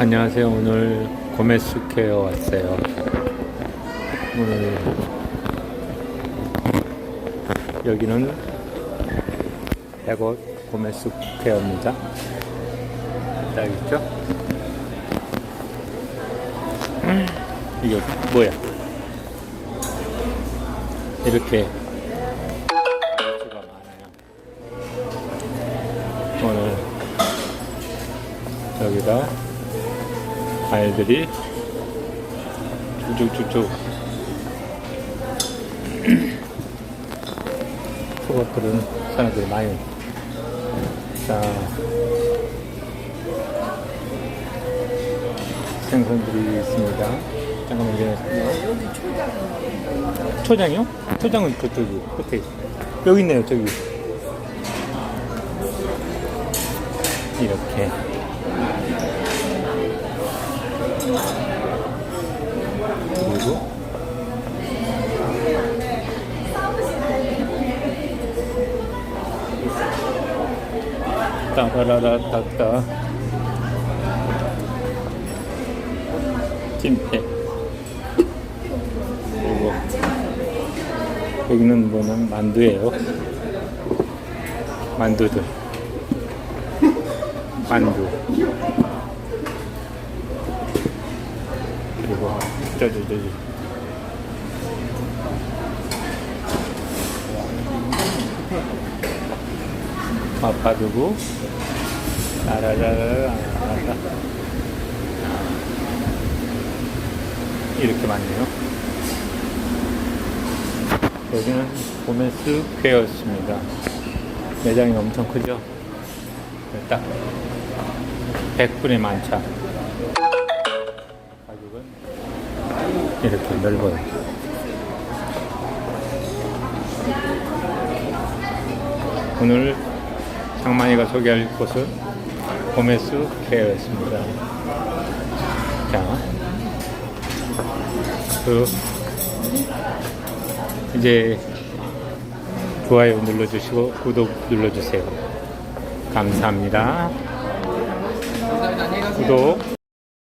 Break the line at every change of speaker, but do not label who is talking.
안녕하세요. 오늘 고메스퀘어 왔어요. 오늘 여기는 100억 고메스퀘어입니다. 딱 있죠? 음, 이게 뭐야? 이렇게. 오늘 여기다 아이들이 쭉쭉쭉쭉. 수박 들은 사람들이 많이 자 생선들이 있습니다. 잠깐만
초장
초장이요? 초장은 그쪽이 끝에. 여기 있네요 저기. 이렇게 그리고 따라라라따따. 찜팩 그리고 여기는 뭐는 만두예요. 만두들. 만두 그리고 저기 저기 마파두부 라라라라라 이렇게 많네요. 여기는 보메스 퀘어였습니다. 매장이 엄청 크죠? 딱. 100분의 만차 이렇게 넓어요 오늘 장만이가 소개할 곳은 고메스 케어였습니다. 자, 그 이제 좋아요 눌러주시고 구독 눌러주세요. 감사합니다. 구독.